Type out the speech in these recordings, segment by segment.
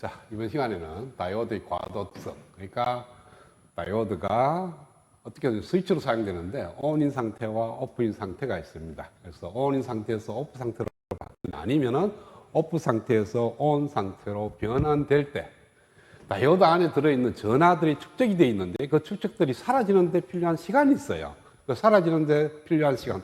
자, 이번 시간에는 다이오드의 과도 특성. 그러니까 다이오드가 어떻게 스위치로 사용되는데 ON인 상태와 OFF인 상태가 있습니다. 그래서 ON인 상태에서 OFF 상태로 바뀌는 아니면은 OFF 상태에서 ON 상태로 변환될 때 다이오드 안에 들어있는 전하들이 축적이 되어 있는데 그 축적들이 사라지는데 필요한 시간이 있어요. 그 사라지는데 필요한 시간.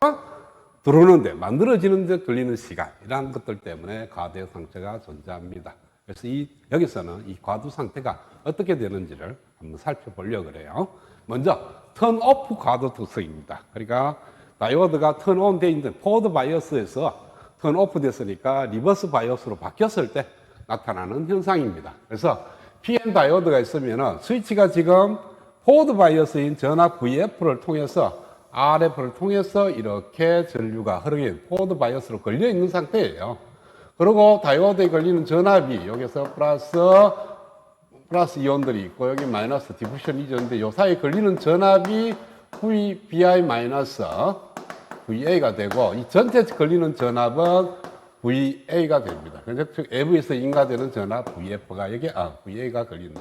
들어오는데 만들어지는데 걸리는 시간 이러한 것들 때문에 과대 상태가 존재합니다. 그래서 이 여기서는 이 과두 상태가 어떻게 되는지를 한번 살펴보려고 그래요. 먼저 턴 오프 과도 특성입니다. 그러니까 다이오드가 턴온 돼 있는 포드 바이어스에서 턴 오프 됐으니까 리버스 바이어스로 바뀌었을 때 나타나는 현상입니다. 그래서 PN 다이오드가 있으면 스위치가 지금 포드 바이어스인 전압 VF를 통해서 RF를 통해서 이렇게 전류가 흐르게 포드 바이어스로 걸려 있는 상태예요. 그리고 다이오드에 걸리는 전압이 여기서 플러스 플러스 이온들이 있고 여기 마이너스 디프션 이전인데 요 사이에 걸리는 전압이 VBI 마이너스 VA가 되고 이 전체 걸리는 전압은 VA가 됩니다. 그래서 AV에서 인가되는 전압 VF가 여기 아 VA가 걸린다.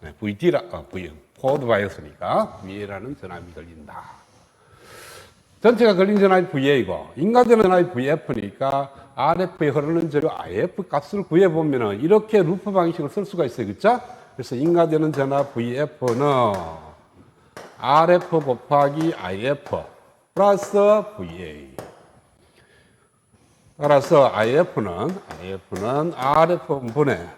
네, VD라 아, V 포드 바이어스니까 VA라는 전압이 걸린다. 전체가 걸린 전압이 VA고 인가되는 전압이 VF니까 RF에 흐르는 전류 IF 값을 구해보면 이렇게 루프 방식을 쓸 수가 있어요. 그렇죠? 그래서 인가되는 전압 VF는 RF 곱하기 IF 플러스 VA 따라서 IF는 IF는 RF분의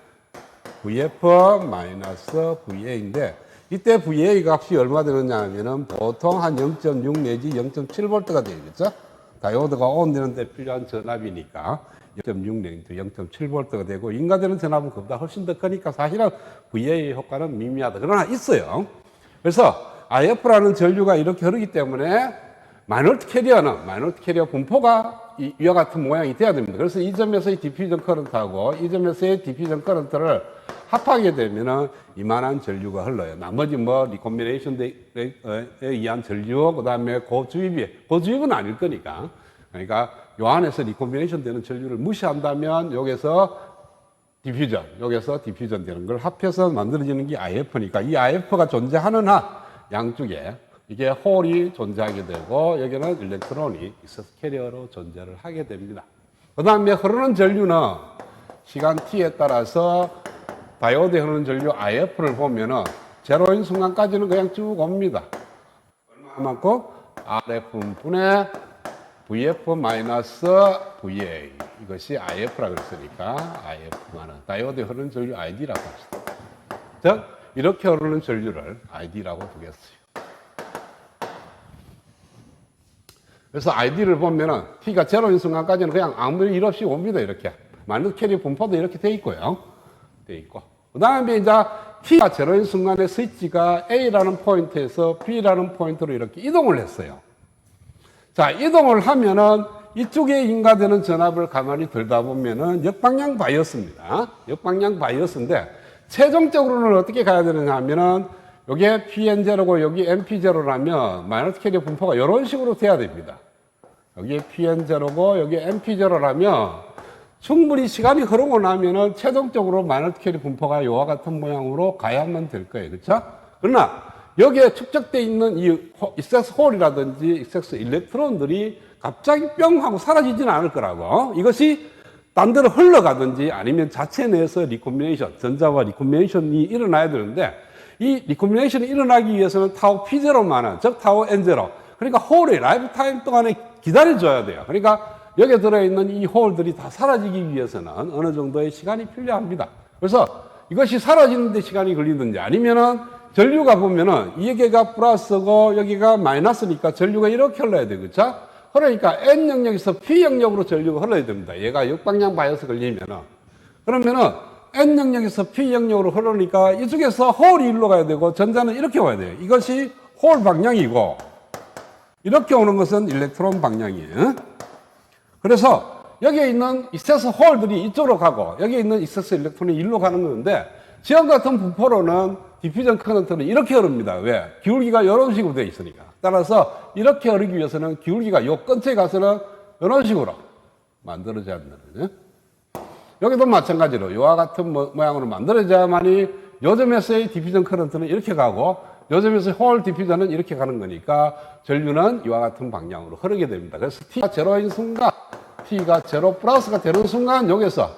VF 마이너스 VA인데 이때 VA 값이 얼마 되느냐 하면은 보통 한 0.6 내지 0.7V가 되겠죠? 다이오드가 온 되는데 필요한 전압이니까 0.6 내지 0.7V가 되고 인가되는 전압은 그보다 훨씬 더 크니까 사실은 VA 효과는 미미하다. 그러나 있어요. 그래서 IF라는 전류가 이렇게 흐르기 때문에 마이너트 캐리어는 마이너트 캐리어 분포가 이- 이와 같은 모양이 돼야 됩니다. 그래서 이 점에서의 디퓨전 커런트하고 이 점에서의 디퓨전 커런트를 합하게 되면은 이만한 전류가 흘러요. 나머지 뭐 리콤비네이션에 의한 전류, 그 다음에 고주입이, 고주입은 아닐 거니까. 그러니까 요 안에서 리콤비네이션 되는 전류를 무시한다면 여기서 디퓨전, 여기서 디퓨전 되는 걸 합해서 만들어지는 게 IF니까 이 IF가 존재하는 한 양쪽에 이게 홀이 존재하게 되고 여기는 일렉트론이 있어서 캐리어로 존재를 하게 됩니다. 그 다음에 흐르는 전류는 시간 t에 따라서 다이오드에 흐르는 전류 IF를 보면은 제로인 순간까지는 그냥 쭉 옵니다. 얼마만큼? RF분의 VF 마이너스 VA. 이것이 IF라고 했으니까 IF만은 다이오드에 흐르는 전류 ID라고 합시다. 즉, 이렇게 흐르는 전류를 ID라고 두겠어요. 그래서 ID를 보면은 T가 제로인 순간까지는 그냥 아무 일 없이 옵니다. 이렇게. 마이너스 캐리 분포도 이렇게 돼 있고요. 돼 있고. 그 다음에 이제 T가 제로인 순간에 스위치가 A라는 포인트에서 B라는 포인트로 이렇게 이동을 했어요. 자, 이동을 하면은 이쪽에 인가되는 전압을 가만히 들다 보면은 역방향 바이어스입니다. 역방향 바이어스인데 최종적으로는 어떻게 가야 되느냐 하면은 요게 PN0고 여기 MP0라면 마이너스 캐리어 분포가 이런 식으로 돼야 됩니다. 여기에 PN0고 여기 MP0라면 충분히 시간이 흐르고 나면은 최종적으로 캐리 분포가 이와 같은 모양으로 가야만 될 거예요. 그렇죠? 그러나 여기에 축적되어 있는 이 익섹스 홀이라든지 익섹스 일렉트론들이 갑자기 뿅 하고 사라지지는 않을 거라고. 이것이 딴 데로 흘러가든지 아니면 자체 내에서 리콤비네이션, 전자와 리콤비네이션이 일어나야 되는데 이 리콤비네이션이 일어나기 위해서는 타워 P0만은, 즉 타워 N0. 그러니까 홀이 라이프 타임 동안에 기다려줘야 돼요. 그러니까 여기에 들어있는 이 홀들이 다 사라지기 위해서는 어느 정도의 시간이 필요합니다. 그래서 이것이 사라지는데 시간이 걸리든지 아니면은 전류가 보면은 여기가 플러스고 여기가 마이너스니까 전류가 이렇게 흘러야 되겠죠? 그러니까 N 영역에서 P 영역으로 전류가 흘러야 됩니다. 얘가 역방향 바이어스 걸리면은. 그러면은 N 영역에서 P 영역으로 흐르니까 이쪽에서 홀이 일로 가야 되고 전자는 이렇게 와야 돼요. 이것이 홀 방향이고 이렇게 오는 것은 일렉트론 방향이에요. 그래서 여기에 있는 익세스 홀들이 이쪽으로 가고 여기에 있는 익세스 일렉트론이 일로 가는 건데 지금 같은 분포로는 디퓨전 커런트는 이렇게 흐릅니다. 왜? 기울기가 이런 식으로 되어 있으니까. 따라서 이렇게 흐르기 위해서는 기울기가 요 끝에 가서는 이런 식으로 만들어져야 한다는 거죠. 여기도 마찬가지로 이와 같은 모, 모양으로 만들어져야만이 요즘에서의 디퓨전 커런트는 이렇게 가고 요즘에서의 홀 디퓨전은 이렇게 가는 거니까 전류는 이와 같은 방향으로 흐르게 됩니다. 그래서 T가 제로인 순간, T가 제로 플러스가 되는 순간 여기서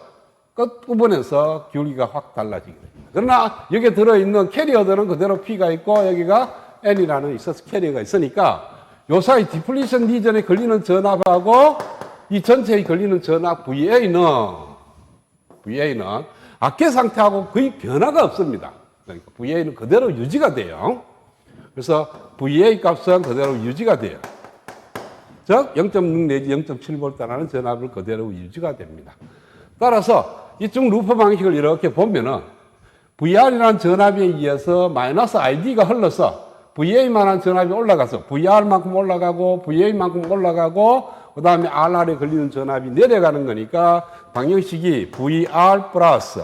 끝부분에서 기울기가 확 달라지게 됩니다. 그러나 여기에 들어있는 캐리어들은 그대로 P가 있고 여기가 N이라는 있어서 캐리어가 있으니까 요 사이 디플리션 리전에 걸리는 전압하고 이 전체에 걸리는 전압 VA는 VA는 악계 상태하고 거의 변화가 없습니다. 그러니까 VA는 그대로 유지가 돼요. 그래서 VA 값은 그대로 유지가 돼요. 즉 0.6 내지 0.7V라는 전압을 그대로 유지가 됩니다. 따라서 이쪽 루프 방식을 이렇게 보면은 VR이라는 전압에 의해서 마이너스 ID가 흘러서 VA만한 전압이 올라가서 VR만큼 올라가고 VA만큼 올라가고 그 다음에 RR에 걸리는 전압이 내려가는 거니까 방정식이 VR 플러스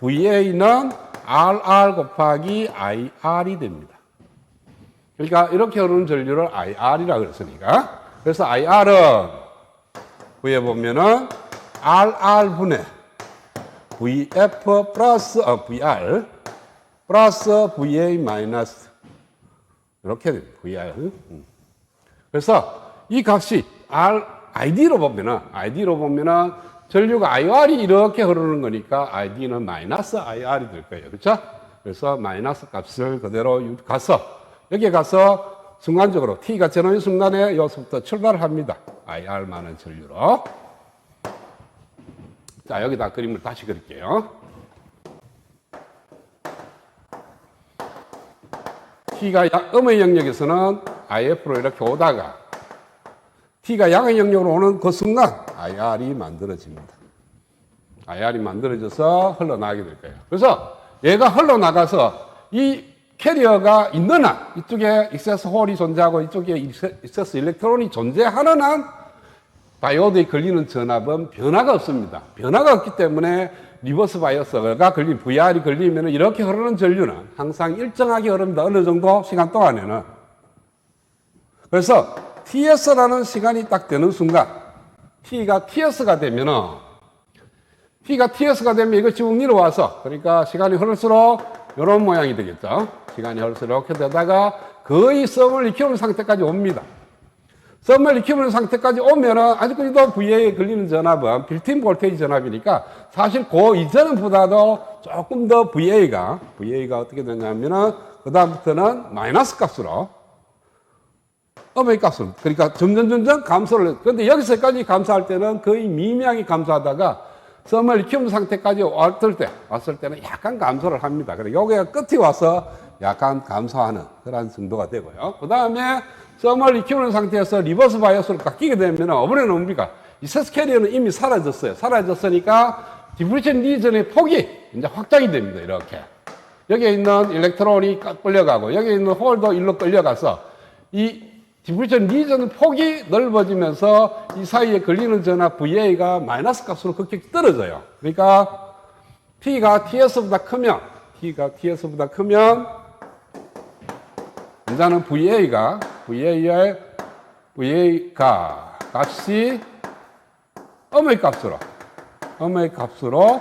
VA는 RR 곱하기 IR이 됩니다. 그러니까 이렇게 흐르는 전류를 IR이라 그랬으니까 그래서 IR은 위에 보면은 RR분의 VF 플러스 어, VR 플러스 VA 마이너스 이렇게 됩니다. VR. 음. 그래서 이 값이 R ID로 보면은 ID로 보면은 전류가 IR이 이렇게 흐르는 거니까 ID는 마이너스 IR이 될 거예요. 그렇죠? 그래서 마이너스 값을 그대로 유- 가서 여기 가서 순간적으로 T가 제로인 순간에 여기서부터 출발을 합니다. IR 많은 전류로. 자, 여기다 그림을 다시 그릴게요. T가 야- 음의 영역에서는 IF로 이렇게 오다가 T가 양의 영역으로 오는 그 순간 IR이 만들어집니다. IR이 만들어져서 흘러나가게 될 거예요. 그래서 얘가 흘러나가서 이 캐리어가 있는 한, 이쪽에 익세스 홀이 존재하고 이쪽에 익세- 익세스 일렉트론이 존재하는 한, 다이오드에 걸리는 전압은 변화가 없습니다. 변화가 없기 때문에 리버스 바이어스가 걸린 VR이 걸리면 이렇게 흐르는 전류는 항상 일정하게 흐릅니다. 어느 정도 시간 동안에는. 그래서 TS라는 시간이 딱 되는 순간, T가 TS가 되면은, T가 TS가 되면 이거 쭉 내려와서, 그러니까 시간이 흐를수록 이런 모양이 되겠죠. 시간이 흐를수록 이렇게 되다가 거의 썸을 익히는 상태까지 옵니다. 썸을 익히는 상태까지 오면은 아직까지도 VA에 걸리는 전압은 빌트인 볼테이지 전압이니까 사실 그 이전보다도 조금 더 VA가, VA가 어떻게 되냐면은 그다음부터는 마이너스 값으로 어머니 값은 그러니까 점점 점점 감소를 해. 그런데 여기서까지 감소할 때는 거의 미미하게 감소하다가 썸을 익히는 상태까지 왔을 때 왔을 때는 약간 감소를 합니다. 그래 여기가 끝이 와서 약간 감소하는 그런 정도가 되고요. 그 다음에 썸을 익히는 상태에서 리버스 바이어스로 바뀌게 되면 어머니는 뭡니까? 이 세스 캐리어는 이미 사라졌어요. 사라졌으니까 디프리션 리전의 폭이 이제 확장이 됩니다. 이렇게. 여기에 있는 일렉트론이 끌려가고 여기에 있는 홀도 일로 끌려가서 이 디프리션 리전 폭이 넓어지면서 이 사이에 걸리는 전압 VA가 마이너스 값으로 급격히 떨어져요. 그러니까 T가 TS보다 크면 T가 TS보다 크면 이제는 VA가 VA의 VA가 값이 음의 값으로 음의 값으로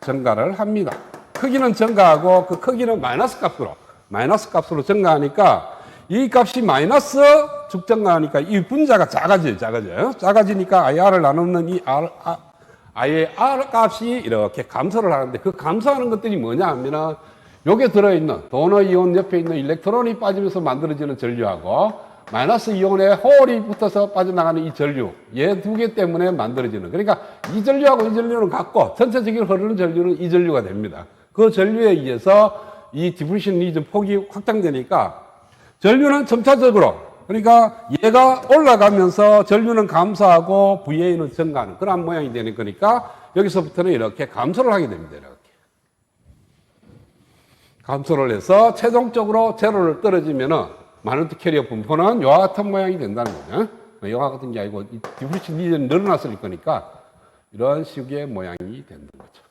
증가를 합니다. 크기는 증가하고 그 크기는 마이너스 값으로 마이너스 값으로 증가하니까 이 값이 마이너스 쭉 증가하니까 이 분자가 작아져요, 작아져요. 작아지니까 IR을 나누는 이 R, 아, IR 값이 이렇게 감소를 하는데 그 감소하는 것들이 뭐냐 하면은 여기에 들어있는 도너 이온 옆에 있는 일렉트론이 빠지면서 만들어지는 전류하고 마이너스 이온에 홀이 붙어서 빠져나가는 이 전류 얘 두 개 때문에 만들어지는 그러니까 이 전류하고 이 전류는 같고 전체적으로 흐르는 전류는 이 전류가 됩니다. 그 전류에 의해서 이 디프리션 리전 폭이 확장되니까 전류는 점차적으로 그러니까 얘가 올라가면서 전류는 감소하고 VA는 증가하는 그런 모양이 되는 거니까 여기서부터는 이렇게 감소를 하게 됩니다. 이렇게. 감소를 해서 최종적으로 제로를 떨어지면은 마누트 캐리어 분포는 이와 같은 모양이 된다는 거죠. 이와 같은 게 아니고 이 디프리션 리전이 늘어났을 거니까 이런 식의 모양이 되는 거죠.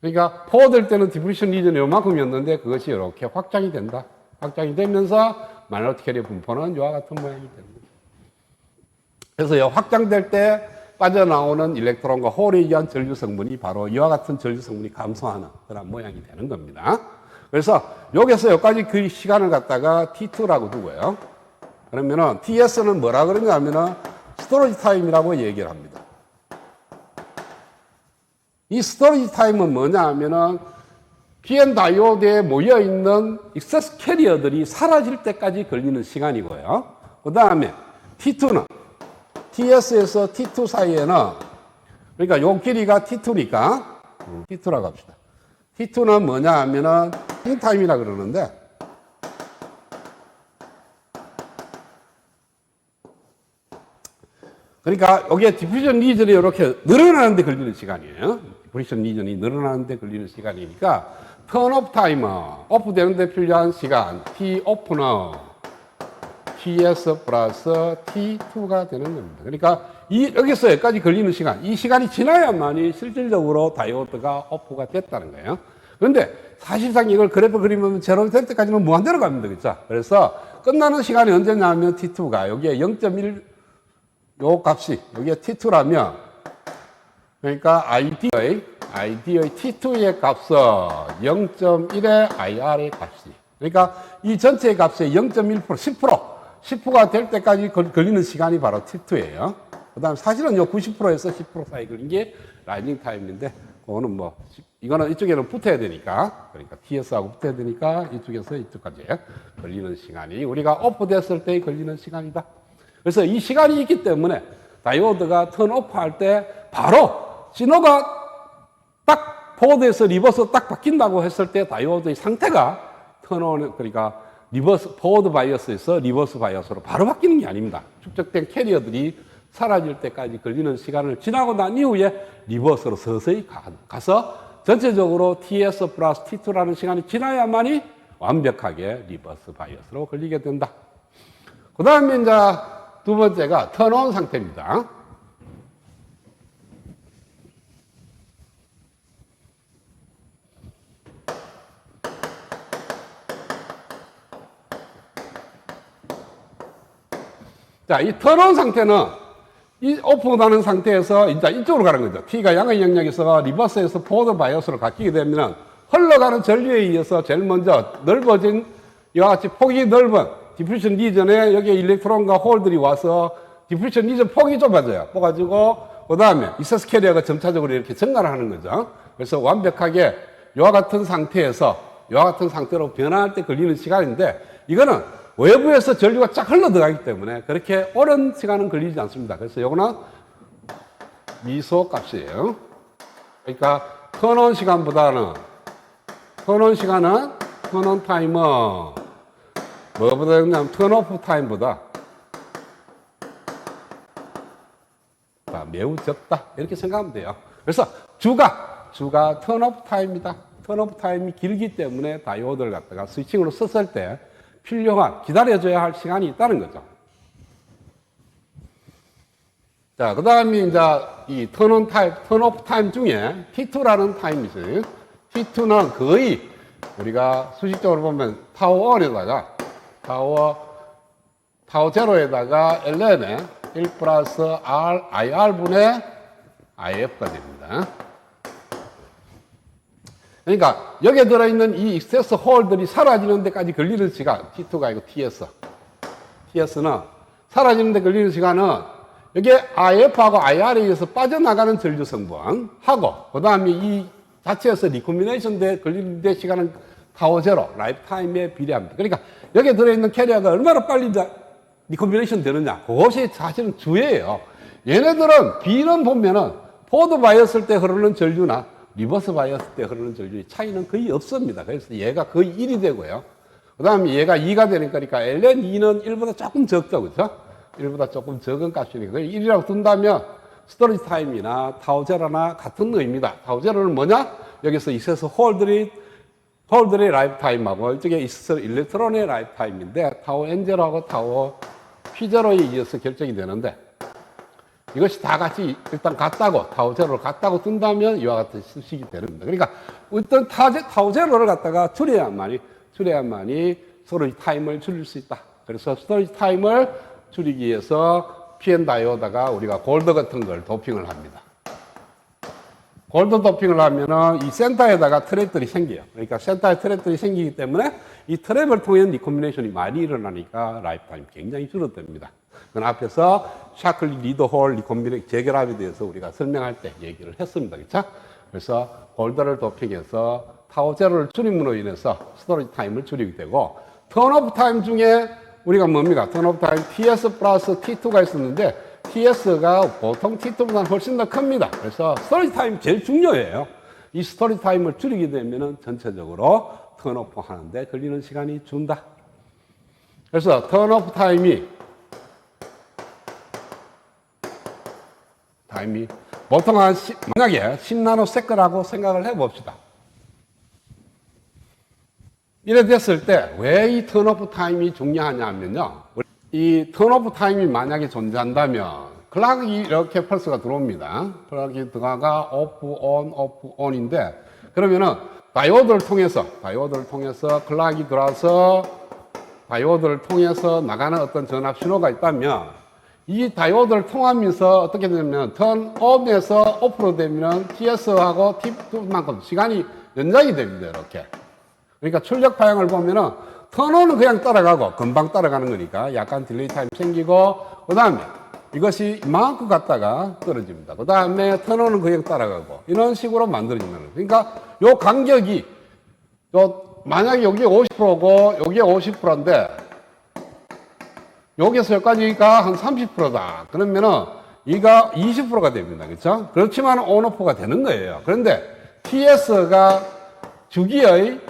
그러니까 포될 때는 디프리션 리전이 요만큼이었는데 그것이 이렇게 확장이 된다. 확장이 되면서 캐리어 분포는 이와 같은 모양이 됩니다. 그래서 이 확장될 때 빠져나오는 일렉트론과 홀에 의한 전류 성분이 바로 이와 같은 전류 성분이 감소하는 그런 모양이 되는 겁니다. 그래서 여기서 여기까지 그 시간을 갖다가 T2라고 두고요. 그러면은 TS는 뭐라 그러냐 하면은 스토리지 타임이라고 얘기를 합니다. 이 스토리지 타임은 뭐냐 하면은 PN 다이오드에 모여 있는 익세스 캐리어들이 사라질 때까지 걸리는 시간이고요. 그 다음에 T2는 TS에서 T2 사이에는 그러니까 요 길이가 T2니까 T2라고 합시다. T2는 뭐냐 하면은 인 타임이라 그러는데 그러니까 여기에 디퓨전 리전이 이렇게 늘어나는데 걸리는 시간이에요. 디퓨전 리전이 늘어나는데 걸리는 시간이니까 턴오프 타이머, 오프 되는데 필요한 시간, T 오프는 TS 플러스 T2가 되는 겁니다. 그러니까 이 여기서 여기까지 걸리는 시간, 이 시간이 지나야만이 실질적으로 다이오드가 오프가 됐다는 거예요. 그런데 사실상 이걸 그래프 그리면 제로 될 때까지는 무한대로 갑니다. 그렇죠? 그래서 끝나는 시간이 언제냐면 T2가 여기에 0.1 요 값이 여기에 T2라면 그러니까 ID의 ID의 T2의 값은 0.1의 IR의 값이 그러니까 이 전체의 값의 0.1% 10% 10%가 될 때까지 걸- 걸리는 시간이 바로 T2예요. 그 다음 사실은 요 90%에서 10% 사이 걸린 게 라이징 타임인데 그거는 뭐 이거는 이쪽에는 붙어야 되니까 그러니까 TS하고 붙어야 되니까 이쪽에서 이쪽까지 걸리는 시간이 우리가 오프 됐을 때 걸리는 시간이다. 그래서 이 시간이 있기 때문에 다이오드가 턴오프 할 때 바로 신호가 딱 포워드에서 리버스 딱 바뀐다고 했을 때 다이오드의 상태가 턴온 그러니까 리버스 포워드 바이어스에서 리버스 바이어스로 바로 바뀌는 게 아닙니다. 축적된 캐리어들이 사라질 때까지 걸리는 시간을 지나고 난 이후에 리버스로 서서히 가, 가서 전체적으로 TS 플러스 T2라는 시간이 지나야만이 완벽하게 리버스 바이어스로 걸리게 된다. 그 다음에 이제 두 번째가 턴온 상태입니다. 자, 이 턴온 상태는 이 오픈하는 상태에서 이제 이쪽으로 가는 거죠. T가 양의 영역에서 리버스에서 포워드 바이어스로 바뀌게 되면 흘러가는 전류에 의해서 제일 먼저 넓어진 이와 같이 폭이 넓은 디퓨전 리전에 여기 일렉트론과 홀들이 와서 디퓨전 리전 폭이 좁아져요. 뽑아지고 그 다음에 이세스 캐리어가 점차적으로 이렇게 증가를 하는 거죠. 그래서 완벽하게 이와 같은 상태에서 이와 같은 상태로 변화할 때 걸리는 시간인데 이거는 외부에서 전류가 쫙 흘러 들어가기 때문에 그렇게 오랜 시간은 걸리지 않습니다. 그래서 요거는 미소 값이에요. 그러니까 턴온 시간보다는 턴온 시간은 턴온 타임은 뭐보다 그냥 턴오프 타임보다 자, 매우 적다 이렇게 생각하면 돼요. 그래서 주가 주가 턴오프 타임이다. 턴오프 타임이 길기 때문에 다이오드를 갖다가 스위칭으로 썼을 때 필요한 기다려줘야 할 시간이 있다는 거죠. 자, 그 다음에 이제 이 턴온 타임, 턴오프 타임 중에 T2라는 타임이죠. T2는 거의 우리가 수식적으로 보면 타워 1에다가 타워, 타워 제로에다가 ln에 1 플러스 r, ir분의 if가 됩니다. 그러니까 여기에 들어있는 이 익세스 홀들이 사라지는 데까지 걸리는 시간, T2가 아니고 TS. TS는 사라지는 데 걸리는 시간은 여기에 IF하고 IR에 의해서 빠져나가는 전류 성분 하고, 그 다음에 이 자체에서 리코미네이션 돼 걸리는 데 시간은 타워 제로, 라이프 타임에 비례합니다. 그러니까 여기에 들어있는 캐리어가 얼마나 빨리 리코미네이션 되느냐. 그것이 사실은 주예요. 얘네들은 B는 보면은 포드 바이었을 때 흐르는 전류나 리버스 바이어스 때 흐르는 전류의 차이는 거의 없습니다. 그래서 얘가 거의 1이 되고요. 그 다음에 얘가 2가 되니까 그러니까 LN2는 1보다 조금 적죠. 그죠? 1보다 조금 적은 값이니까 1이라고 둔다면 스토리지 타임이나 타우제로나 같은 의미다. 타우제로는 뭐냐? 여기서 있어서 홀들이 홀들의 라이프 타임하고 이쪽에 있어서 일렉트론의 라이프 타임인데 타워 N제로하고 타워 P제로에 의해서 결정이 되는데 이것이 다 같이 일단 같다고 타우제로를 같다고 둔다면 이와 같은 수식이 되는 겁니다. 그러니까 어떤 타제, 타우제로를 갖다가 줄여야만이 줄여야만이 스토리지 타임을 줄일 수 있다. 그래서 스토리지 타임을 줄이기 위해서 PN 다이오다가 우리가 골드 같은 걸 도핑을 합니다. 골드 도핑을 하면은 이 센터에다가 트랩들이 생겨요. 그러니까 센터에 트랩들이 생기기 때문에 이 트랩을 통한 리콤비네이션이 많이 일어나니까 라이프 타임 굉장히 줄어듭니다. 그 앞에서 샤클리 리더홀 리콤비네 재결합에 대해서 우리가 설명할 때 얘기를 했습니다. 그렇죠? 그래서 골드를 도핑해서 타워 제로를 줄임으로 인해서 스토리지 타임을 줄이게 되고 턴오프 타임 중에 우리가 뭡니까? 턴오프 타임 TS 플러스 T2가 있었는데 TS가 보통 T2보다는 훨씬 더 큽니다. 그래서 스토리지 타임 제일 중요해요. 이 스토리지 타임을 줄이게 되면은 전체적으로 턴오프 하는데 걸리는 시간이 준다. 그래서 턴오프 타임이 타임이 보통 한 시- 만약에 10나노 세크라고 생각을 해봅시다. 이래 됐을 때 왜 이 턴오프 타임이 중요하냐 하면요. 이 턴오프 타임이 만약에 존재한다면 클락이 이렇게 펄스가 들어옵니다. 클락이 들어가가 오프 온 오프 온인데 그러면은 다이오드를 통해서 다이오드를 통해서 클락이 들어와서 다이오드를 통해서 나가는 어떤 전압 신호가 있다면 이 다이오드를 통하면서 어떻게 되냐면 턴 온에서 오프로 되면 TS하고 T2만큼 시간이 연장이 됩니다. 이렇게. 그러니까 출력 파형을 보면은 턴온은 그냥 따라가고 금방 따라가는 거니까 약간 딜레이 타임 생기고 그 다음에 이것이 이만큼 갔다가 떨어집니다. 그 다음에 턴온은 그냥 따라가고 이런 식으로 거예요. 그러니까 요 간격이 요 만약에 여기 50%고 여기 50%인데 여기서 여기까지가 한 30%다. 그러면은 이가 20%가 됩니다. 그렇죠? 그렇지만 온오프가 되는 거예요. 그런데 TS가 주기의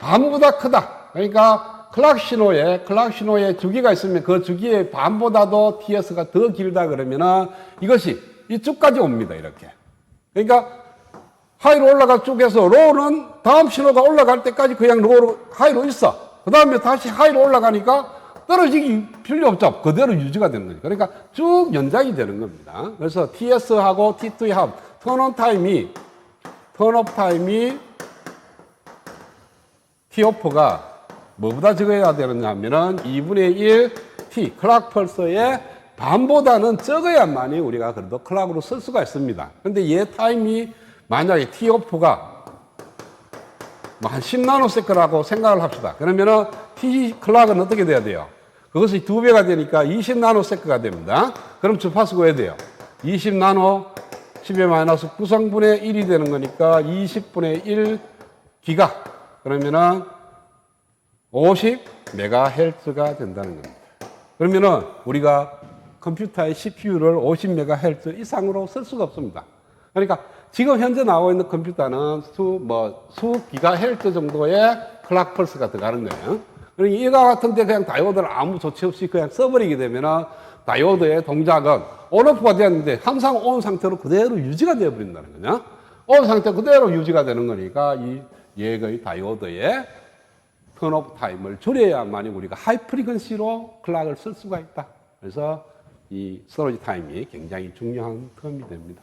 반보다 크다. 그러니까 클락 신호에 클락 신호에 주기가 있으면 그 주기의 반보다도 TS가 더 길다 그러면은 이것이 이쪽까지 옵니다. 이렇게. 그러니까 하이로 올라갈 쪽에서 로는 다음 신호가 올라갈 때까지 그냥 로로 하이로 있어. 그 다음에 다시 하이로 올라가니까 떨어지기 필요 없죠. 그대로 유지가 되는 거죠. 그러니까 쭉 연장이 되는 겁니다. 그래서 TS하고 T2의 합, 턴온 타임이, 턴업 타임이 T오프가 뭐보다 적어야 되느냐 하면은 2분의 1 T, 클락 펄서의 반보다는 적어야만이 우리가 그래도 클락으로 쓸 수가 있습니다. 근데 얘 타임이 만약에 T오프가 뭐 한 10나노세크라고 생각을 합시다. 그러면은 T 클락은 어떻게 돼야 돼요? 그것이 두 배가 되니까 20 나노세크가 됩니다. 그럼 주파수 구해야 돼요. 20 나노 10의 마이너스 9성분의 1이 되는 거니까 20분의 1 기가 그러면은 50 메가헤르츠가 된다는 겁니다. 그러면은 우리가 컴퓨터의 CPU를 50 메가헤르츠 이상으로 쓸 수가 없습니다. 그러니까 지금 현재 나오고 있는 컴퓨터는 수, 뭐, 수 기가헤르츠 정도의 클락 펄스가 들어가는 거예요. 그러니까 이거 같은데 그냥 다이오드를 아무 조치 없이 그냥 써버리게 되면은 다이오드의 동작은 온오프가 되었는데 항상 온 상태로 그대로 유지가 되어버린다는 거냐. 온 상태 그대로 유지가 되는 거니까 이 얘의 다이오드의 턴오프 타임을 줄여야만이 우리가 하이 프리퀀시로 클락을 쓸 수가 있다. 그래서 이 스토리지 타임이 굉장히 중요한 텀이 됩니다.